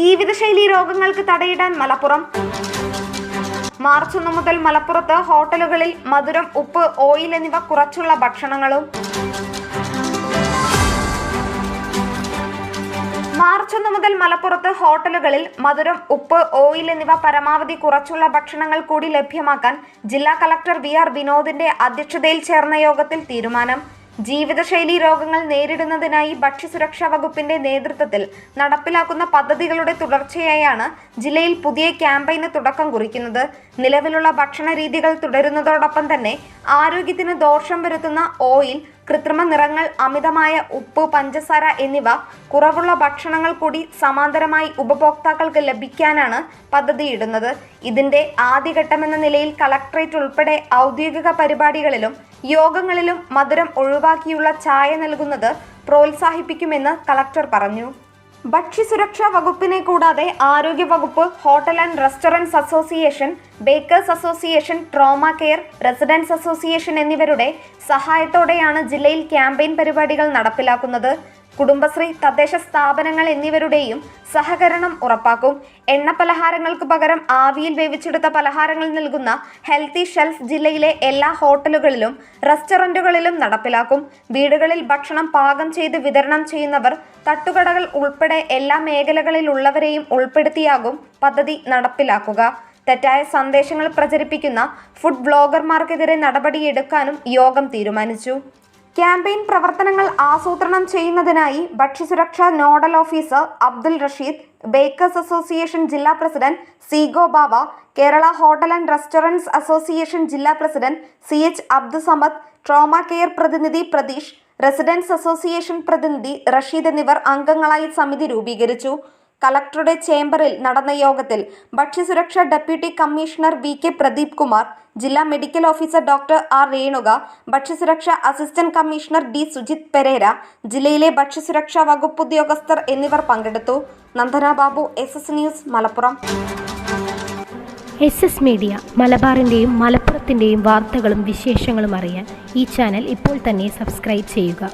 ജീവിതശൈലി രോഗങ്ങൾക്ക് തടയിടാൻ മലപ്പുറം. മാർച്ച് ഒന്ന് മുതൽ മലപ്പുറത്ത് ഹോട്ടലുകളിൽ മധുരം ഉപ്പ് ഓയിൽ എന്നിവ കുറച്ചുള്ള ഭക്ഷണങ്ങളും. മാർച്ച് ഒന്ന് മുതൽ മലപ്പുറത്ത് ഹോട്ടലുകളിൽ മധുരം ഉപ്പ് ഓയിൽ എന്നിവ പരമാവധി കുറച്ചുള്ള ഭക്ഷണങ്ങൾ കൂടി ലഭ്യമാക്കാൻ ജില്ലാ കളക്ടർ വി ആർ വിനോദിന്റെ അധ്യക്ഷതയിൽ ചേർന്ന യോഗത്തിൽ തീരുമാനം. ജീവിതശൈലി രോഗങ്ങൾ നേരിടുന്നതിനായി ഭക്ഷ്യസുരക്ഷാ വകുപ്പിന്റെ നേതൃത്വത്തിൽ നടപ്പിലാക്കുന്ന പദ്ധതികളുടെ തുടർച്ചയായാണ് ജില്ലയിൽ പുതിയ ക്യാമ്പയിന് തുടക്കം കുറിക്കുന്നത്. നിലവിലുള്ള ഭക്ഷണ രീതികൾ തുടരുന്നതോടൊപ്പം തന്നെ ആരോഗ്യത്തിന് ദോഷം വരുത്തുന്ന ഓയിൽ കൃത്രിമ നിറങ്ങൾ അമിതമായ ഉപ്പ് പഞ്ചസാര എന്നിവ കുറവുള്ള ഭക്ഷണങ്ങൾ കൂടി സമാന്തരമായി ഉപഭോക്താക്കൾക്ക് ലഭിക്കാനാണ് പദ്ധതിയിടുന്നത്. ഇതിന്റെ ആദ്യഘട്ടമെന്ന നിലയിൽ കളക്ടറേറ്റ് ഉൾപ്പെടെ ഔദ്യോഗിക പരിപാടികളിലും യോഗങ്ങളിലും മധുരം ഒഴിവാക്കിയുള്ള ചായ നൽകുന്നത് പ്രോത്സാഹിപ്പിക്കുമെന്ന് കളക്ടർ പറഞ്ഞു. ഭക്ഷ്യസുരക്ഷാ വകുപ്പിനെ കൂടാതെ ആരോഗ്യ വകുപ്പ് hotel and restaurants association bakers association trauma care residence association എന്നിവരുടെ സഹായത്തോടെയാണ് ജില്ലയിൽ ക്യാമ്പയിൻ പരിപാടികൾ നടപ്പിലാക്കുന്നത്. കുടുംബശ്രീ തദ്ദേശ സ്ഥാപനങ്ങൾ എന്നിവരുടെയും സഹകരണം ഉറപ്പാക്കും. എണ്ണ പലഹാരങ്ങൾക്ക് പകരം ആവിയിൽ വേവിച്ചെടുത്ത പലഹാരങ്ങൾ നൽകുന്ന ഹെൽത്തി ഷെൽഫ് ജില്ലയിലെ എല്ലാ ഹോട്ടലുകളിലും റെസ്റ്റോറന്റുകളിലും നടപ്പിലാക്കും. വീടുകളിൽ ഭക്ഷണം പാകം ചെയ്ത് വിതരണം ചെയ്യുന്നവർ തട്ടുകടകൾ ഉൾപ്പെടെ എല്ലാ മേഖലകളിലുള്ളവരെയും ഉൾപ്പെടുത്തിയാകും പദ്ധതി നടപ്പിലാക്കുക. തെറ്റായ സന്ദേശങ്ങൾ പ്രചരിപ്പിക്കുന്ന ഫുഡ് ബ്ലോഗർമാർക്കെതിരെ നടപടിയെടുക്കാനും യോഗം തീരുമാനിച്ചു. ക്യാമ്പയിൻ പ്രവർത്തനങ്ങൾ ആസൂത്രണം ചെയ്യുന്നതിനായി ഭക്ഷ്യസുരക്ഷാ nodal officer Abdul Rasheed bakers association ജില്ലാ president Seego Bava Kerala hotel and restaurants association ജില്ലാ president C H Abdussamad trauma care പ്രതിനിധി പ്രതീഷ് റെസിഡൻസ് അസോസിയേഷൻ പ്രതിനിധി റഷീദ് എന്നിവർ അംഗങ്ങളായി സമിതി രൂപീകരിച്ചു. കളക്ടറുടെ ചേംബറിൽ നടന്ന യോഗത്തിൽ ഭക്ഷ്യസുരക്ഷാ deputy commissioner V K Pradeep Kumar ജില്ലാ medical officer doctor R Renuka ഭക്ഷ്യസുരക്ഷാ assistant commissioner D Sujith Perera ജില്ലയിലെ ഭക്ഷ്യസുരക്ഷാ വകുപ്പ് ഉദ്യോഗസ്ഥർ എന്നിവർ പങ്കെടുത്തു. Nandana Babu S S news Malappuram. S S media മലബാറിന്റെയും മലപ്പുറത്തിന്റെയും വാർത്തകളും വിശേഷങ്ങളും അറിയാൻ ഈ ചാനൽ ഇപ്പോൾ തന്നെ സബ്സ്ക്രൈബ് ചെയ്യുക.